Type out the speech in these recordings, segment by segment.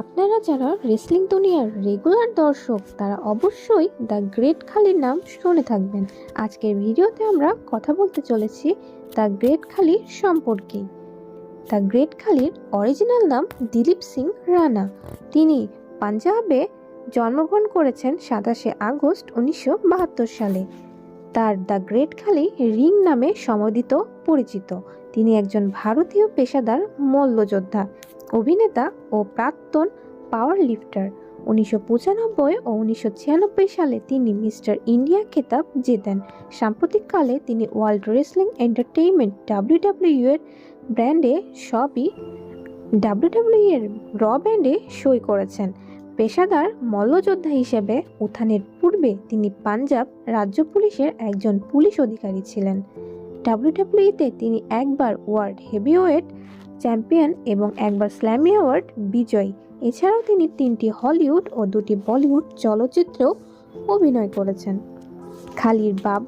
আপনারা যারা রেসলিং দুনিয়ার রেগুলার দর্শক, তারা অবশ্যই দ্য গ্রেট খালির নাম শুনে থাকবেন। আজকের ভিডিওতে আমরা কথা বলতে চলেছি দ্য গ্রেট খালির সম্পর্কে। দ্য গ্রেট খালির অরিজিনাল নাম দিলীপ সিং রানা। তিনি পাঞ্জাবে জন্মগ্রহণ করেছেন সাতাশে আগস্ট উনিশশো বাহাত্তর সালে। তার দ্য গ্রেট খালি রিং নামে সমদিত পরিচিত। তিনি একজন ভারতীয় পেশাদার মল্লযোদ্ধা। অভিনেতা ও প্রাক্তন পাওয়ার লিফটার উনিশশো পঁচানব্বই ও উনিশশো ছিয়ানব্বই সালে তিনি মিস্টার ইন্ডিয়া খেতাব জেতেন। সাম্প্রতিককালে তিনি ওয়ার্ল্ড রেসলিং এন্টারটেইনমেন্ট ডাব্লিউডাব্লিউ এর ব্র্যান্ডে সবই ডাব্লিউডাব্লিউ এর র ব্র্যান্ডে সই করেছেন। পেশাদার মল্লযোদ্ধা হিসেবে উত্থানের পূর্বে তিনি পাঞ্জাব রাজ্য পুলিশের একজন পুলিশ অধিকারী ছিলেন। ডাব্লিউডাব্লিউতে তিনি একবার ওয়ার্ল্ড হেভিওয়েট চ্যাম্পিয়ন এবং একবার স্ল্যামি অ্যাওয়ার্ড বিজয়ী। এছাড়াও তিনি তিনটি হলিউড ও দুটি বলিউড চলচ্চিত্রেও অভিনয় করেছেন। খালির বাব,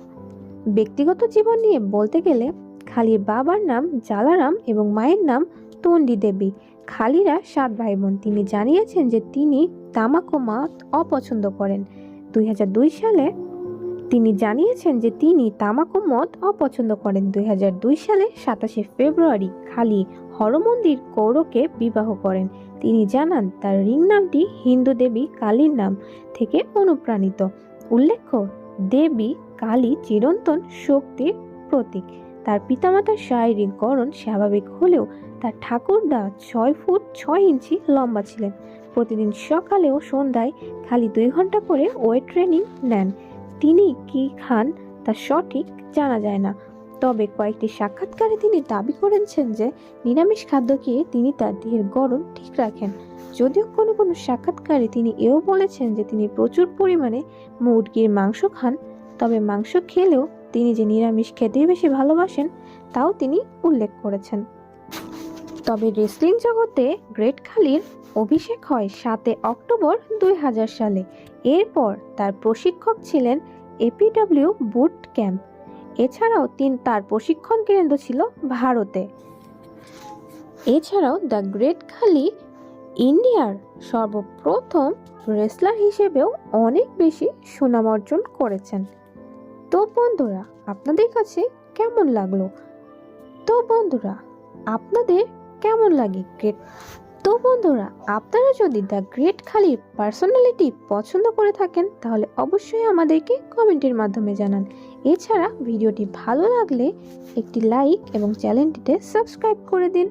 ব্যক্তিগত জীবন নিয়ে বলতে গেলে খালির বাবার নাম জালারাম এবং মায়ের নাম তন্ডি দেবী। খালিরা সাত ভাই বোন তিনি জানিয়েছেন যে তিনি তামাকো মদ অপছন্দ করেন। দুই হাজার দুই সালে তিনি জানিয়েছেন যে তিনি তামাকো মদ অপছন্দ করেন। দুই হাজার দুই সালে সাতাশে ফেব্রুয়ারি খালি হরমন্দির কৌরকে বিবাহ করেন। তিনি জানান, তার রিং নামটি হিন্দু দেবী কালীর নাম থেকে অনুপ্রাণিত। উল্লেখ্য, দেবী কালী চিরন্তন শক্তির প্রতীক। তার পিতামাতার শারীরিক গড়ন স্বাভাবিক হলেও তার ঠাকুরদা ছয় ফুট ছয় ইঞ্চি লম্বা ছিলেন। প্রতিদিন সকালে ও সন্ধ্যায় খালি দুই ঘণ্টা করে ওয়েট ট্রেনিং নেন। তিনি কি খান তা সঠিক জানা যায় না। তবে কয়েকটি সাক্ষাৎকারে তিনি দাবি করেছেন যে, নিরামিষ খাদ্য খেয়ে তিনি তার দেহের গড়ন ঠিক রাখেন। যদিও কোনো কোনো সাক্ষাৎকারে তিনি এও বলেছেন যে, তিনি প্রচুর পরিমাণে মুরগির মাংস খান, তবে মাংস খেলেও তিনি যে নিরামিষ খেতেই বেশি ভালোবাসেন, তাও তিনি উল্লেখ করেছেন। তবে রেসলিং জগতে গ্রেট খালির অভিষেক হয় সাতে অক্টোবর দুই হাজার সালে। এরপর তার প্রশিক্ষক ছিলেন এপিডব্লিউ বুট ক্যাম্প এছাড়াও তিনি, তার প্রশিক্ষণ কেন্দ্র ছিল ভারতে। এছাড়াও দ্য গ্রেট খালি ইন্ডিয়ার সর্বপ্রথম রেসলার হিসেবেও অনেক বেশি সুনাম অর্জন করেছেন। তো বন্ধুরা, আপনাদের কাছে কেমন লাগল? তো বন্ধুরা, আপনাদের কেমন লাগে গ্রেট তো বন্ধুরা, আপনারা যদি দ্য গ্রেট খালির পার্সোনালিটি পছন্দ করে থাকেন, তাহলে অবশ্যই আমাদেরকে কমেন্টের মাধ্যমে জানান। এছাড়া ভিডিওটি ভালো লাগলে একটি লাইক এবং চ্যানেলটিতে সাবস্ক্রাইব করে দিন।